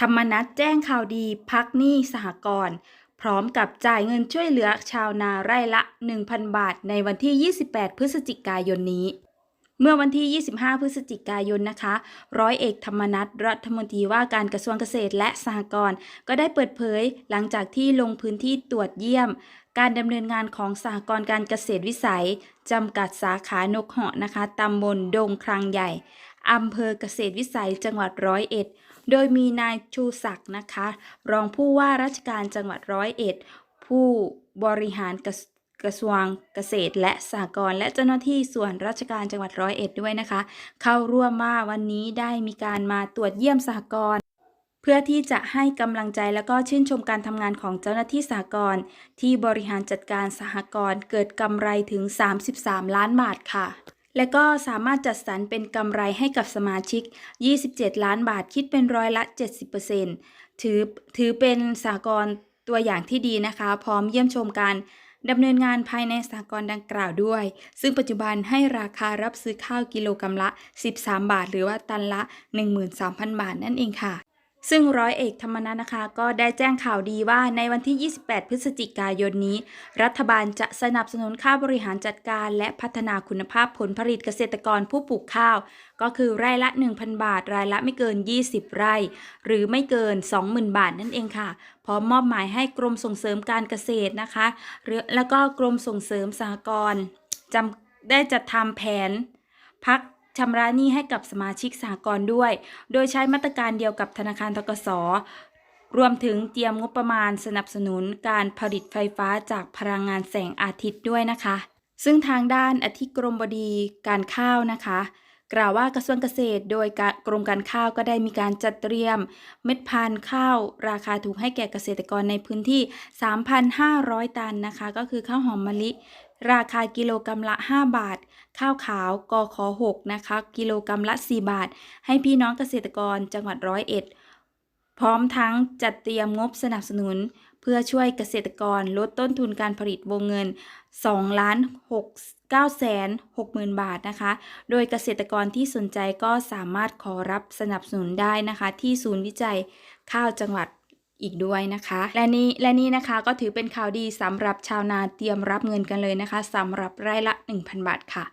ธรรมนัฐแจ้งข่าวดีพักหนี้สหกรณ์พร้อมกับจ่ายเงินช่วยเหลือชาวนาไร่ละ 1,000 บาท ในวันที่ 28 พฤศจิกายนนี้ เมื่อวันที่ 25 พฤศจิกายนนะคะ ร้อยเอกธรรมนัฐรัฐมนตรีว่าการกระทรวงเกษตรและสหกรณ์ก็ได้เปิดเผยหลังจากที่ลงพื้นที่ตรวจเยี่ยม การดำเนินงานของสหกรณ์การเกษตรวิสัยจำกัดสาขานกเหาะนะคะตำบลดงครังใหญ่อำเภอเกษตรวิสัยจังหวัดร้อยเอ็ด โดยมีนายชูศักดิ์นะคะ รองผู้ว่าราชการจังหวัดร้อยเอ็ด ผู้บริหารกระกระทรวงเกษตรและสหกรณ์และเจ้าหน้าที่ส่วนราชการจังหวัดร้อยเอ็ดด้วยนะคะ เข้าร่วมว่าวันนี้ได้มีการมาตรวจเยี่ยมสหกรณ์เพื่อที่จะให้กำลังใจแล้วก็ชื่นชมการทำงานของเจ้าหน้าที่สหกรณ์ที่บริหารจัดการสหกรณ์เกิดกำไรถึง 33 ล้านบาทค่ะ และก็สามารถจัดสรรเป็นกำไรให้กับสมาชิก 27 ล้านบาทคิดเป็นร้อยละ 70%ถือถือเป็นสหกรณ์ตัวอย่างที่ดีนะคะ พร้อมเยี่ยมชมการดำเนินงานภายในสหกรณ์ดังกล่าวด้วย ซึ่งปัจจุบันให้ราคารับซื้อข้าวกิโลกรัมละ 13 บาท หรือว่าตันละ 13,000 บาทนั่นเองค่ะ ซึ่งร้อยเอกธรรมนัฐนะคะ ก็ได้แจ้งข่าวดีว่าในวันที่ 28 พฤศจิกายนนี้ รัฐบาลจะสนับสนุนค่าบริหารจัดการ และพัฒนาคุณภาพผลผลิตเกษตรกรผู้ปลูกข้าว ก็คือไร่ละ 1,000 บาท รายละไม่เกิน 20 ไร่ หรือไม่เกิน 20,000 บาทนั่นเองค่ะพร้อมมอบหมายให้กรมส่งเสริมการเกษตรนะคะแล้วก็กรมส่งเสริมสหกรณ์จำได้จัดทำแผนพัก ชำระหนี้ให้กับสมาชิกสหกรณ์ด้วย โดยใช้มาตรการเดียวกับธนาคารทกสรวมถึงเตรียมงบประมาณสนับสนุนการผลิตไฟฟ้าจากพลังงานแสงอาทิตย์ด้วยนะคะ ซึ่งทางด้านอธิกรมบดีการข้าวนะคะ กล่าวว่ากระทรวงเกษตร โดยกรมการข้าวก็ได้มีการจัดเตรียม เม็ดพันธุ์ข้าว ราคาถูกให้แก่เกษตรกรในพื้นที่ 3,500 ตันนะคะ ก็คือข้าวหอมมะลิ ราคากิโลกรรัมละ 5 บาท ข้าวขาวกอขอ6นะคะ กิโลกรรัมละ 4 บาท ให้พี่น้องเกษตรกรจังหวัดร้อยเอ็ด พร้อมทั้งจัดเตรียมงบสนับสนุน เพื่อช่วยเกษตรกรลดต้นทุนการผลิตวงเงิน2ล้าน6 9แสน6หมื่นบาทนะคะ โดยเกษตรกรที่สนใจก็สามารถขอรับสนับสนุนได้นะคะ ที่ศูนย์วิจัยข้าวจังหวัดอีกด้วยนะคะ และนี่และนี่นะคะก็ถือเป็นข่าวดีสำหรับชาวนาเตรียมรับเงินกันเลยนะคะสำหรับไร่ละ 1,000 บาทค่ะ